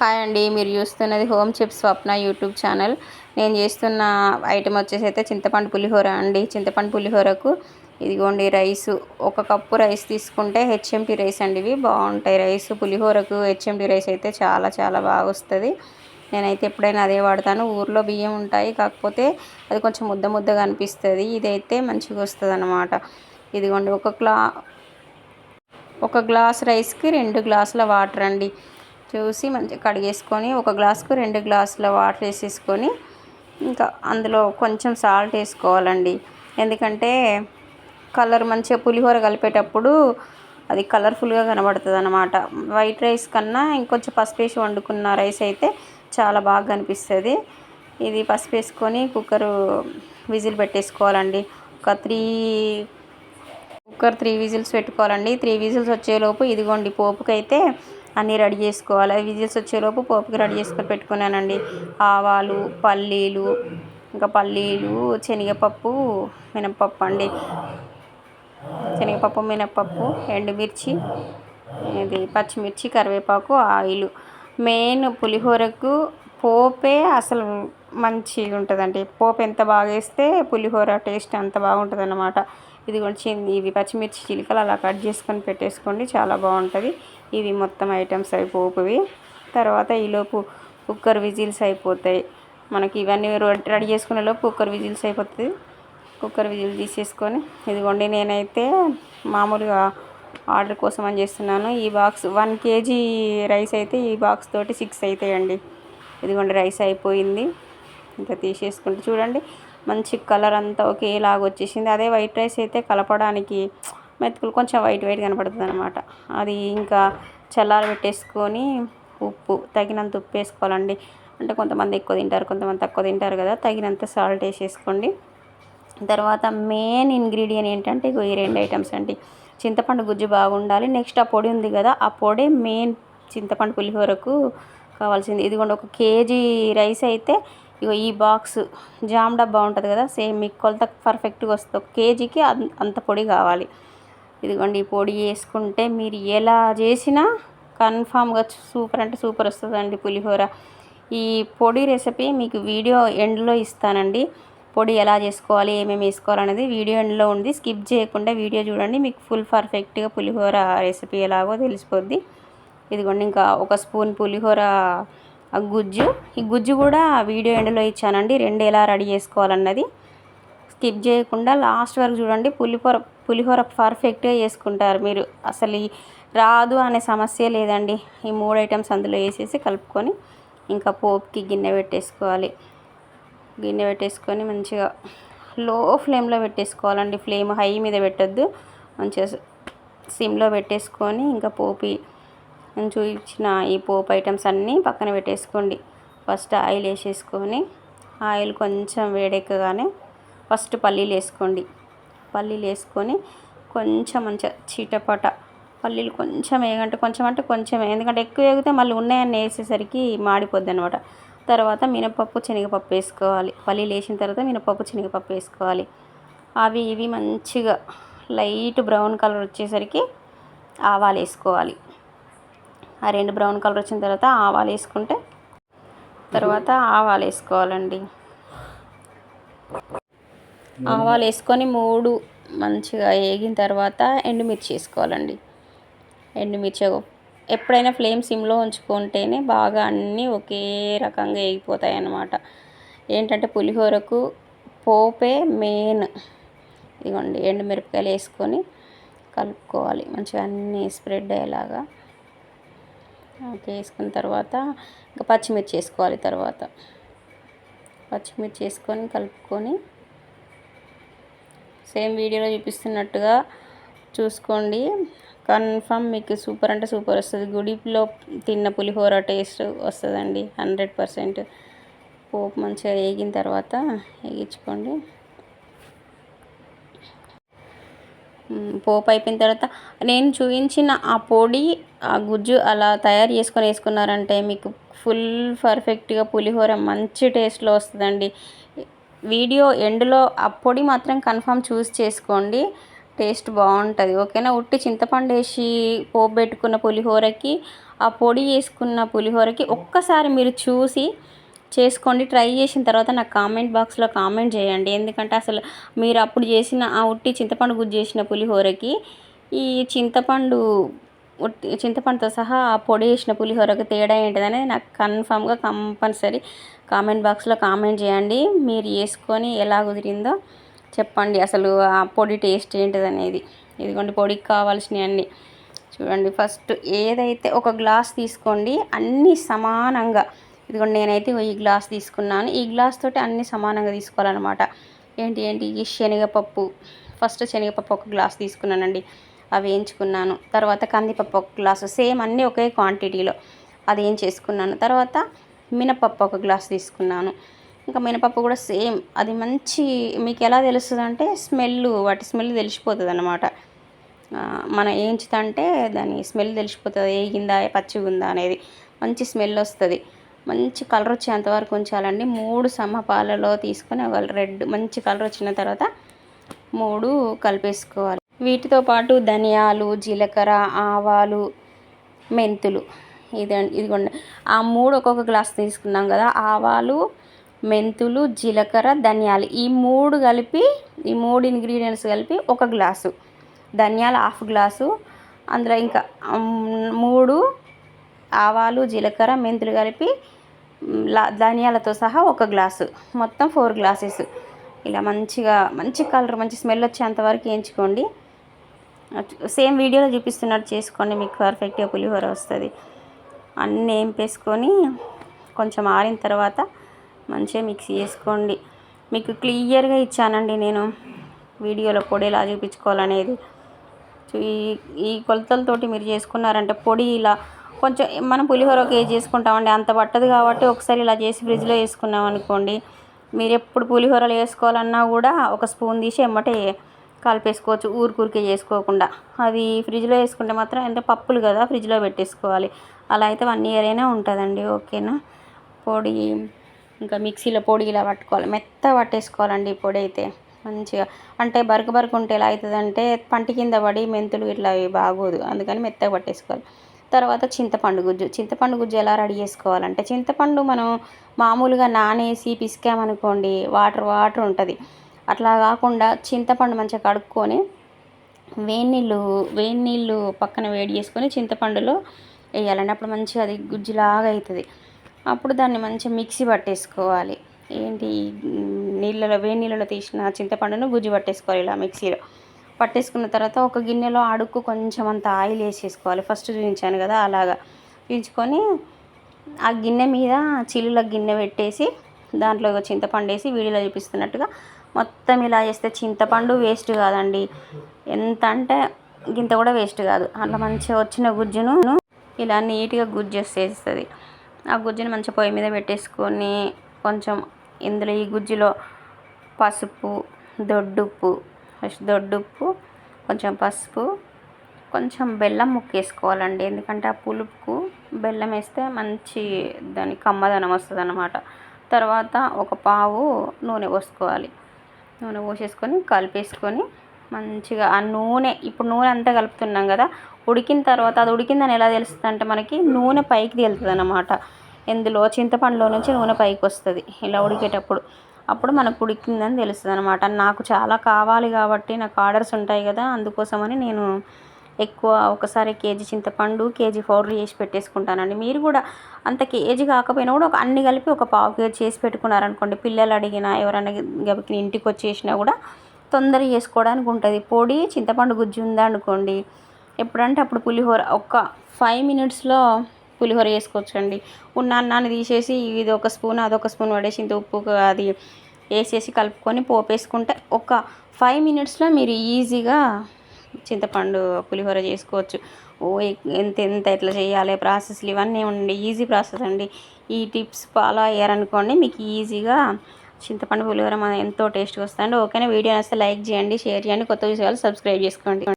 Hi అండి. మీరు చూస్తున్నది home chips Swapna YouTube channel. నేను చేస్తున్న ఐటెం వచ్చేసి అయితే చింతపండు పులిహోర అండి. చింతపండు పులిహోరకు ఇదిగోండి రైస్. ఒక కప్పు రైస్ తీసుకుంటే హెచ్ఎంటి రైస్ అండి ఇవి. బాగుంటాయి రైస్. పులిహోరకు హెచ్ఎంటి రైస్ అయితే చాలా చాలా బాగా వస్తుంది. నేనైతే ఎప్పుడైనా అదే వాడతాను. ఊర్లో బియ్యం ఉంటాయి. కాకపోతే అది కొంచెం ముద్ద ముద్దగా అనిపిస్తుంది. ఇదైతే మంచిగా వస్తుంది అన్నమాట ఇదిగోండి ఒక క్లా ఒక గ్లాస్ రైస్కి రెండు గ్లాసుల వాటర్ అండి. చూసి మంచిగా కడిగేసుకొని ఒక గ్లాస్కు రెండు గ్లాసుల వాటర్ వేసేసుకొని ఇంకా అందులో కొంచెం సాల్ట్ వేసుకోవాలండి. ఎందుకంటే కలర్ మంచిగా పులిహోర కలిపేటప్పుడు అది కలర్ఫుల్గా కనబడుతుంది అనమాట వైట్ రైస్ కన్నా ఇంకొంచెం పసుపు వేసి వండుకున్న రైస్ అయితే చాలా బాగా కనిపిస్తుంది. ఇది పసుపు వేసుకొని కుక్కరు విజిల్ పెట్టేసుకోవాలండి. ఒక త్రీ కుక్కర్ త్రీ విజిల్స్ పెట్టుకోవాలండి. త్రీ విజిల్స్ వచ్చేలోపు ఇదిగోండి పోపుకైతే అన్నీ రెడీ చేసుకోవాలి. అవి విజిల్స్ వచ్చేలోపు పోపుకి రెడీ చేసుకొని పెట్టుకున్నానండి. ఆవాలు పల్లీలు ఇంకా పల్లీలు శనగపప్పు మినప్పప్పు అండి. శనగపప్పు మినప్పప్పు ఎండుమిర్చి ఇది పచ్చిమిర్చి కరివేపాకు ఆయిల్. మెయిన్ పులిహోరకు పోపే అసలు మంచిగా ఉంటుందండి పోపు ఎంత బాగా వేస్తే పులిహోర టేస్ట్ అంత బాగుంటుంది అన్నమాట ఇది కొంచెం ఇవి పచ్చిమిర్చి చిలికలు అలా కట్ చేసుకొని పెట్టేసుకోండి. చాలా బాగుంటుంది. ఇవి మొత్తం ఐటమ్స్ అయిపోపువి. తర్వాత ఈలోపు కుక్కర్ విజిల్స్ అయిపోతాయి. మనకి ఇవన్నీ రెడీ చేసుకునే లోపు కుక్కర్ విజిల్స్ అయిపోతుంది. కుక్కర్ విజిల్ తీసేసుకొని ఇదిగోండి నేనైతే మామూలుగా ఆర్డర్ కోసం అని చేస్తున్నాను. ఈ బాక్స్ వన్ కేజీ రైస్ అయితే ఈ బాక్స్ తోటి సిక్స్ అవుతాయండి ఇదిగోండి రైస్ అయిపోయింది. ఇంకా తీసేసుకుంటే చూడండి. మంచి కలర్ అంతా ఒకేలాగా వచ్చేసింది. అదే వైట్ రైస్ అయితే కలపడానికి మెతుకులు కొంచెం వైట్ వైట్ కనపడుతుంది అనమాట అది ఇంకా చల్లార పెట్టేసుకొని ఉప్పు తగినంత ఉప్పు వేసుకోవాలండి. అంటే కొంతమంది ఎక్కువ తింటారు కొంతమంది తక్కువ తింటారు కదా తగినంత సాల్ట్ వేసేసుకోండి. తర్వాత మెయిన్ ఇంగ్రీడియంట్ ఏంటంటే ఇగో ఈ రెండు ఐటమ్స్ అండి. చింతపండు గుజ్జు బాగుండాలి. నెక్స్ట్ ఆ పొడి ఉంది కదా ఆ పొడి మెయిన్ చింతపండు పులిహోరకు కావాల్సింది. ఇదిగోండి ఒక కేజీ రైస్ అయితే ఇగో ఈ బాక్స్ జామ్ డబ్బా ఉంటుంది కదా సేమ్ మీకు కొలత పర్ఫెక్ట్గా వస్తుంది. ఒక కేజీకి అంత పొడి కావాలి. ఇదిగోండి ఈ పొడి వేసుకుంటే మీరు ఎలా చేసినా కన్ఫామ్గా సూపర్ అంటే సూపర్ వస్తుందండి పులిహోర. ఈ పొడి రెసిపీ మీకు వీడియో ఎండ్లో ఇస్తానండి. పొడి ఎలా చేసుకోవాలి ఏమేమి వేసుకోవాలనేది వీడియో ఎండ్లో ఉంది. స్కిప్ చేయకుండా వీడియో చూడండి మీకు ఫుల్ పర్ఫెక్ట్గా పులిహోర రెసిపీ ఎలాగో తెలిసిపోద్ది. ఇదిగోండి ఇంకా ఒక స్పూన్ పులిహోర గుజ్జు. ఈ గుజ్జు కూడా వీడియో ఎండ్లో ఇచ్చానండి. రెండు ఎలా రెడీ చేసుకోవాలన్నది స్కిప్ చేయకుండా లాస్ట్ వరకు చూడండి. పులిహోర పులిహోర పర్ఫెక్ట్గా చేసుకుంటారు మీరు. అసలు రాదు అనే సమస్య లేదండి. ఈ మూడు ఐటమ్స్ అందులో వేసేసి కలుపుకొని ఇంకా పోపుకి గిన్నె పెట్టేసుకోవాలి. గిన్నె పెట్టేసుకొని మంచిగా లో ఫ్లేమ్లో పెట్టేసుకోవాలండి. ఫ్లేమ్ హై మీద పెట్టద్దు. మంచిగా సిమ్లో పెట్టేసుకొని ఇంకా పోపి నేను చూపించిన ఈ పోపు ఐటమ్స్ అన్నీ పక్కన పెట్టేసుకోండి. ఫస్ట్ ఆయిల్ వేసేసుకొని ఆయిల్ కొంచెం వేడెక్కగానే ఫస్ట్ పల్లీలు వేసుకోండి. పల్లీలు వేసుకొని కొంచెం మంచిగా చీటపట పల్లీలు కొంచెం వేగంటే కొంచెం అంటే కొంచెం ఎందుకంటే ఎక్కువ వేగితే మళ్ళీ ఉన్నాయని వేసేసరికి మాడిపోద్ది అనమాట తర్వాత మినపప్పు శనగపప్పు వేసుకోవాలి. పల్లీలు వేసిన తర్వాత మినపప్పు శనగపప్పు వేసుకోవాలి. అవి ఇవి మంచిగా లైట్ బ్రౌన్ కలర్ వచ్చేసరికి ఆవాలు వేసుకోవాలి. ఆ రెండు బ్రౌన్ కలర్ వచ్చిన తర్వాత ఆవాలు వేసుకుంటే తర్వాత ఆవాలు వేసుకోవాలండి. ఆవాలు వేసుకొని మూడు మంచిగా వేగిన తర్వాత ఎండుమిర్చి వేసుకోవాలండి. ఎండుమిర్చి ఎప్పుడైనా ఫ్లేమ్ సిమ్లో ఉంచుకుంటేనే బాగా అన్నీ ఒకే రకంగా వేగిపోతాయి అన్నమాట ఏంటంటే పులిహోరకు పోపే మెయిన్. ఇదిగోండి ఎండుమిరపకాయలు వేసుకొని కలుపుకోవాలి. మంచిగా అన్నీ స్ప్రెడ్ అయ్యేలాగా ఓకే వేసుకున్న తర్వాత ఇంకా పచ్చిమిర్చి వేసుకోవాలి తర్వాత. పచ్చిమిర్చి వేసుకొని కలుపుకొని సేమ్ వీడియోలో చూపిస్తున్నట్టుగా చూసుకోండి. కన్ఫామ్ మీకు సూపర్ అంటే సూపర్ వస్తుంది. గుడిలో తిన్న పులిహోర టేస్ట్ వస్తుందండి హండ్రెడ్ పర్సెంట్. పోపు మంచిగా వేగిన తర్వాత వేగించుకోండి. పోపు అయిపోయిన తర్వాత నేను చూపించిన ఆ పొడి ఆ గుజ్జు అలా తయారు చేసుకొని వేసుకున్నారంటే మీకు ఫుల్ పర్ఫెక్ట్గా పులిహోర మంచి టేస్ట్లో వస్తుందండి. వీడియో ఎండ్లో ఆ పొడి మాత్రం కన్ఫామ్ చూస్ చేసుకోండి. టేస్ట్ బాగుంటుంది. ఓకేనా? ఉట్టి చింతపండు వేసి పోపు పెట్టుకున్న పులిహోరకి ఆ పొడి వేసుకున్న పులిహోరకి ఒక్కసారి మీరు చూసి చేసుకోండి. ట్రై చేసిన తర్వాత నాకు కామెంట్ బాక్స్లో కామెంట్ చేయండి. ఎందుకంటే అసలు మీరు అప్పుడు చేసిన ఆ ఉట్టి చింతపండు గుజ్జు చేసిన పులిహోరకి ఈ చింతపండు ఉట్టి చింతపండుతో సహా ఆ పొడి వేసిన పులిహోరకి తేడా ఏంటిదనేది నాకు కన్ఫామ్గా కంపల్సరీ కామెంట్ బాక్స్లో కామెంట్ చేయండి. మీరు వేసుకొని ఎలా కుదిరిందో చెప్పండి. అసలు ఆ పొడి టేస్ట్ ఏంటిదనేది. ఇదిగోండి పొడికి కావాల్సినవి అన్నీ చూడండి. ఫస్ట్ ఏదైతే ఒక గ్లాస్ తీసుకోండి అన్నీ సమానంగా ఇదిగోండి నేనైతే ఈ గ్లాస్ తీసుకున్నాను. ఈ గ్లాస్ తోటి అన్నీ సమానంగా తీసుకోవాలన్నమాట. ఏంటి ఏంటి? ఈ శనగపప్పు. ఫస్ట్ శనగపప్పు ఒక గ్లాస్ తీసుకున్నానండి. అవి వేయించుకున్నాను. తర్వాత కందిపప్పు ఒక గ్లాసు. సేమ్ అన్నీ ఒకే క్వాంటిటీలో అది ఏం చేసుకున్నాను. తర్వాత మినపప్పు ఒక గ్లాస్ తీసుకున్నాను. ఇంకా మినపప్పు కూడా సేమ్ అది మంచి మీకు ఎలా తెలుస్తుంది అంటే స్మెల్ వాటి స్మెల్ తెలిసిపోతుంది అనమాట మనం ఏంచుతంటే దాని స్మెల్ తెలిసిపోతుంది. ఏగిందా పచ్చిగా ఉందా అనేది మంచి స్మెల్ వస్తుంది. మంచి కలర్ వచ్చేంత వరకు ఉంచాలండి. మూడు సమపాలలో తీసుకొని రెడ్ మంచి కలర్ వచ్చిన తర్వాత మూడు కలిపేసుకోవాలి. వీటితో పాటు ధనియాలు జీలకర్ర ఆవాలు మెంతులు ఇది ఇదిగోండి. ఆ మూడు ఒక్కొక్క గ్లాస్ తీసుకున్నాం కదా. ఆవాలు మెంతులు జీలకర్ర ధనియాలు ఈ మూడు కలిపి ఈ మూడు ఇంగ్రీడియంట్స్ కలిపి ఒక గ్లాసు ధనియాలు హాఫ్ గ్లాసు అందులో ఇంకా మూడు ఆవాలు జీలకర్ర మెంతులు కలిపి ధనియాలతో సహా ఒక గ్లాసు. మొత్తం ఫోర్ గ్లాసెస్. ఇలా మంచిగా మంచి కలర్ మంచి స్మెల్ వచ్చేంత వరకు వేయించుకోండి. సేమ్ వీడియోలో చూపిస్తున్నట్టు చేసుకోండి మీకు పర్ఫెక్ట్గా పులిహోర వస్తుంది. అన్నీ వేంపేసుకొని కొంచెం ఆరిన తర్వాత మంచిగా మిక్సీ చేసుకోండి. మీకు క్లియర్గా ఇచ్చానండి నేను వీడియోలో పొడి ఎలా చూపించుకోవాలనేది ఈ ఈ కొలతలతోటి మీరు చేసుకున్నారంటే పొడి ఇలా కొంచెం మనం పులిహోర ఒక కేజీ చేసుకుంటామండి అంత పట్టదు కాబట్టి ఒకసారి ఇలా చేసి ఫ్రిడ్జ్లో వేసుకున్నాం అనుకోండి. మీరు ఎప్పుడు పులిహోరలు వేసుకోవాలన్నా కూడా ఒక స్పూన్ తీసి ఎమ్మటే కలిపేసుకోవచ్చు. ఊరికూరికే చేసుకోకుండా. అది ఫ్రిడ్జ్లో వేసుకుంటే మాత్రం అంటే పప్పులు కదా ఫ్రిడ్జ్లో పెట్టేసుకోవాలి. అలా అయితే వన్ ఇయర్ అయినా ఉంటుందండి. ఓకేనా? పొడి ఇంకా మిక్సీలో పొడి ఇలా పట్టుకోవాలి. మెత్త పట్టేసుకోవాలండి పొడి అయితే. మంచిగా అంటే బరుకు బరుకు ఉంటే ఎలా అవుతుందంటే పంటి కింద పడి మెంతులు ఇట్లా బాగోదు. అందుకని మెత్తగా పట్టేసుకోవాలి. తర్వాత చింతపండు గుజ్జు. చింతపండు గుజ్జు ఎలా రెడీ చేసుకోవాలంటే చింతపండు మనం మామూలుగా నానేసి పిసికామనుకోండి వాటర్ వాటర్ ఉంటుంది. అట్లా కాకుండా చింతపండు మంచిగా కడుక్కొని వేడి నీళ్ళు వేడి నీళ్ళు పక్కన వేడి చేసుకొని చింతపండులో వేయాలండి. అప్పుడు మంచిగా అది గుజ్జులాగా అవుతుంది అప్పుడు దాన్ని మంచిగా మిక్సీ పట్టేసుకోవాలి. ఏంటి నీళ్ళలో వేడి నీళ్ళలో తీసిన చింతపండును గుజ్జు పట్టేసుకోవాలి ఇలా మిక్సీలో. పట్టేసుకున్న తర్వాత ఒక గిన్నెలో అడుక్కు కొంచెం అంత ఆయిల్ వేసేసుకోవాలి. ఫస్ట్ చూపించాను కదా అలాగా. చూపించుకొని ఆ గిన్నె మీద చిల్లుల గిన్నె పెట్టేసి దాంట్లో చింతపండు వేసి వీడియోలో చూపిస్తున్నట్టుగా మొత్తం ఇలా చేస్తే చింతపండు వేస్ట్ కాదండి. ఎంత అంటే గింత కూడా వేస్ట్ కాదు. అట్లా మంచిగా వచ్చిన గుజ్జును ఇలా నీట్గా గుజ్జు వచ్చేస్తుంది ఆ గుజ్జుని మంచిగా పొయ్యి మీద పెట్టేసుకొని కొంచెం ఇందులో ఈ గుజ్జులో పసుపు దొడ్డుప్పు ఫస్ట్ దొడ్డుప్పు కొంచెం పసుపు కొంచెం బెల్లం ముక్కేసుకోవాలండి ఎందుకంటే ఆ పులుపుకు బెల్లం వేస్తే మంచి దాని కమ్మదనం వస్తుంది అనమాట తర్వాత ఒక పావు నూనె పోసుకోవాలి. నూనె పోసేసుకొని కలిపేసుకొని మంచిగా ఆ నూనె ఇప్పుడు నూనె అంతా కలుపుతున్నాం కదా ఉడికిన తర్వాత అది ఉడికిందని ఎలా తెలుస్తుంది అంటే మనకి నూనె పైకి తేలుతుంది అన్నమాట ఇందులో చింతపండులో నుంచి నూనె పైకి వస్తుంది. ఇలా ఉడికేటప్పుడు. అప్పుడు మనకు ఉడికిందని తెలుస్తుంది అనమాట నాకు చాలా కావాలి కాబట్టి నాకు ఆర్డర్స్ ఉంటాయి కదా అందుకోసమని నేను ఎక్కువ ఒకసారి కేజీ చింతపండు కేజీ పౌడర్ చేసి పెట్టేసుకుంటానండి. మీరు కూడా అంత కేజీ కాకపోయినా కూడా ఒక అన్ని కలిపి ఒక పావు కేజీ చేసి పెట్టుకున్నారనుకోండి పిల్లలు అడిగినా ఎవరైనా గబికి ఇంటికి వచ్చేసినా కూడా తొందరగా చేసుకోవడానికి ఉంటుంది. పొడి చింతపండు గుజ్జు ఉందా అనుకోండి ఎప్పుడంటే అప్పుడు పులిహోర ఒక ఫైవ్ మినిట్స్లో పులిహోర చేసుకోవచ్చండి ఉన్న అన్నాన్ని తీసేసి ఇది ఒక స్పూన్ అదొక స్పూన్ పడేసి ఇంత ఉప్పు అది వేసేసి కలుపుకొని పోపేసుకుంటే ఒక ఫైవ్ మినిట్స్లో మీరు ఈజీగా చింతపండు పులిహోర చేసుకోవచ్చు. ఓ ఎంత ఎంత ఎట్లా చేయాలి ప్రాసెస్లు ఇవన్నీ ఉండి ఈజీ ప్రాసెస్ అండి. ఈ టిప్స్ ఫాలో అయ్యారనుకోండి మీకు ఈజీగా చింతపండు పులిహోర ఎంతో టేస్ట్గా వస్తుంది ఓకేనా? వీడియో నచ్చితే లైక్ చేయండి షేర్ చేయండి కొత్త విషయాలు సబ్స్క్రైబ్ చేసుకోండి.